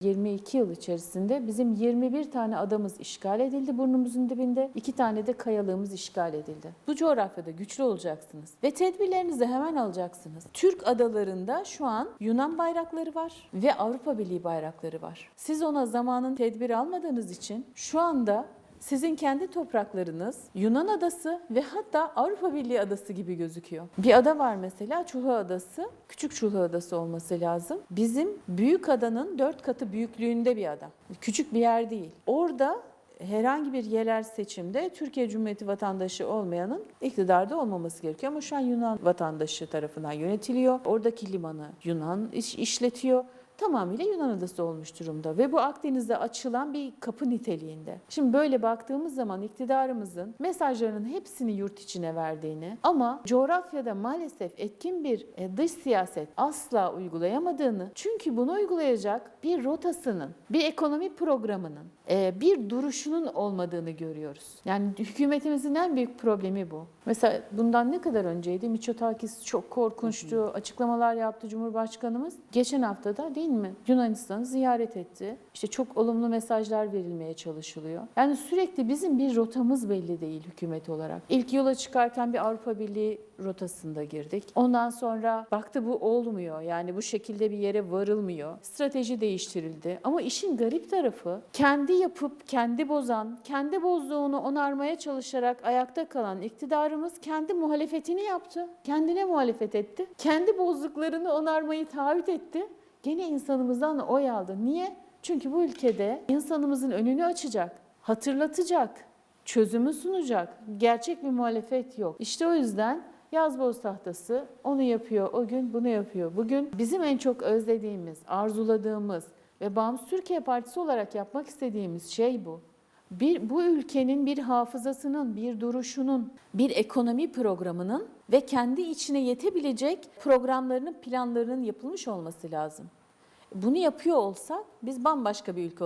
22 yıl içerisinde bizim 21 tane adamız işgal edildi burnumuzun dibinde. 2 tane de kayalığımız işgal edildi. Bu coğrafyada güçlü olacaksınız ve tedbirlerinizi hemen alacaksınız. Türk adalarında şu an Yunan bayrakları var ve Avrupa Birliği bayrakları var. Siz ona zamanın tedbir almadığınız için şu anda sizin kendi topraklarınız Yunan adası ve hatta Avrupa Birliği adası gibi gözüküyor. Bir ada var mesela Çuha Adası. Küçük Çuha Adası olması lazım. Bizim büyük adanın dört katı büyüklüğünde bir ada. Küçük bir yer değil. Orada herhangi bir yerel seçimde Türkiye Cumhuriyeti vatandaşı olmayanın iktidarda olmaması gerekiyor. Ama şu an Yunan vatandaşı tarafından yönetiliyor. Oradaki limanı Yunan iş, işletiyor tamamıyla Yunan adası olmuş durumda ve bu Akdeniz'de açılan bir kapı niteliğinde. Şimdi böyle baktığımız zaman iktidarımızın mesajlarının hepsini yurt içine verdiğini ama coğrafyada maalesef etkin bir e, dış siyaset asla uygulayamadığını çünkü bunu uygulayacak bir rotasının, bir ekonomi programının, e, bir duruşunun olmadığını görüyoruz. Yani hükümetimizin en büyük problemi bu. Mesela bundan ne kadar önceydi? Mitsotakis çok korkunçtu. Açıklamalar yaptı Cumhurbaşkanımız. Geçen hafta da değil mi? Yunanistan'ı ziyaret etti. İşte çok olumlu mesajlar verilmeye çalışılıyor. Yani sürekli bizim bir rotamız belli değil hükümet olarak. İlk yola çıkarken bir Avrupa Birliği rotasında girdik. Ondan sonra baktı bu olmuyor. Yani bu şekilde bir yere varılmıyor. Strateji değiştirildi. Ama işin garip tarafı kendi yapıp kendi bozan, kendi bozduğunu onarmaya çalışarak ayakta kalan iktidarımız kendi muhalefetini yaptı. Kendine muhalefet etti. Kendi bozduklarını onarmayı taahhüt etti. Gene insanımızdan oy aldı. Niye? Çünkü bu ülkede insanımızın önünü açacak, hatırlatacak, çözümü sunacak gerçek bir muhalefet yok. İşte o yüzden yazboz tahtası onu yapıyor o gün bunu yapıyor. Bugün bizim en çok özlediğimiz, arzuladığımız ve Bağımsız Türkiye Partisi olarak yapmak istediğimiz şey bu. Bir, bu ülkenin bir hafızasının, bir duruşunun, bir ekonomi programının ve kendi içine yetebilecek programlarının, planlarının yapılmış olması lazım. Bunu yapıyor olsak biz bambaşka bir ülke